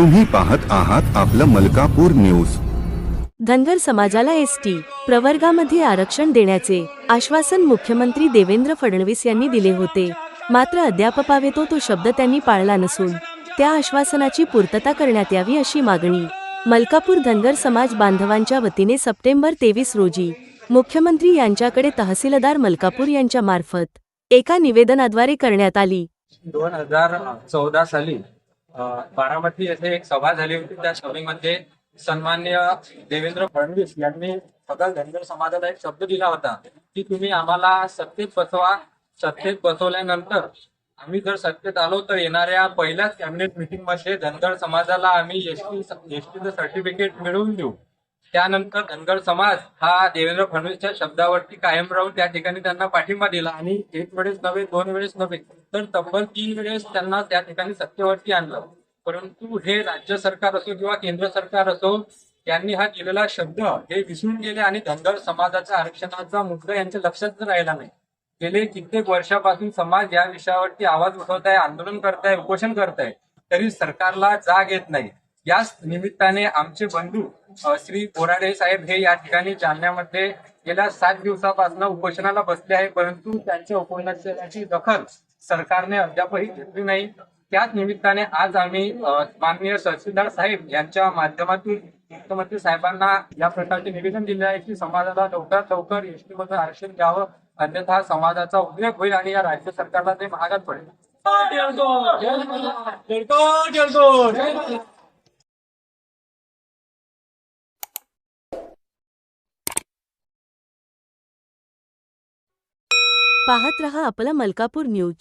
तुम्ही पाहत आहात आपलं मलकापूर न्यूज. धनगर समाजाला एसटी प्रवर्गामध्ये आरक्षण देण्याचे आश्वासन मुख्यमंत्री देवेंद्र फडणवीस यांनी दिले होते. मात्र अद्यापपावेतो तो शब्द त्यांनी पाळला नसून त्या आश्वासनाची पूर्तता करण्यात यावी अशी मागणी. मलकापूर धनगर समाज बांधवांच्या वतीने सप्टेंबर तेवीस रोजी मुख्यमंत्री यांच्याकडे तहसीलदार मलकापूर यांच्या मार्फत एका निवेदनाद्वारे करण्यात आली. दोन हजार चौदा साली बारामती येथे एक सभा झाली होती. त्या सभेमध्ये सन्मान्य देवेंद्र फडणवीस यांनी सकल धनगर समाजाला एक शब्द दिला होता की तुम्ही आम्हाला सत्तेत बसवा. सत्तेत बसवल्यानंतर आम्ही जर सत्तेत आलो तर येणाऱ्या पहिल्याच कॅबिनेट मिटिंगमध्ये धनगर समाजाला आम्ही एसटी एसटीचं सर्टिफिकेट मिळवून देऊ. त्यानंतर धनगर समाज हा देवेंद्र फडणवीसच्या शब्दावरती कायम राहून त्या ठिकाणी त्यांना पाठिंबा दिला. आणि एक वेळेस नव्हे दोन वेळेस नव्हे तर तब्बल तीन वेळेस त्यांना त्या ठिकाणी सत्तेवरती आणलं. परंतु हे राज्य सरकार असो किंवा केंद्र सरकार असो यांनी हा दिलेला शब्द हे विसरून गेले आणि धनगर समाजाचा आरक्षणाचा मुद्दा यांच्या लक्षात राहिला नाही. गेले कित्येक वर्षापासून समाज या विषयावरती आवाज उठवत आहे आंदोलन करताय उपोषण करताय तरी सरकारला जाग येत नाही. याच निमित्ताने आमचे बंधू श्री बोराडे साहेब हे या ठिकाणी जालन्यामध्ये गेल्या सात दिवसापासून उपोषणाला बसले आहे परंतु त्यांच्या उपोषणाची दखल सरकारने अद्यापही घेतली नाही. त्याच निमित्ताने आज आम्ही माननीय तहसीलदार साहेब यांच्या माध्यमातून मुख्यमंत्री साहेबांना या प्रकारचे निवेदन दिले आहे की समाजाला लवकरात लवकर एसटी मध्ये आरक्षण द्यावं अन्यथा समाजाचा उद्रेक होईल आणि या राज्य सरकारला ते महागात पडेल. पाहत रहा आपला मलकापूर न्यूज.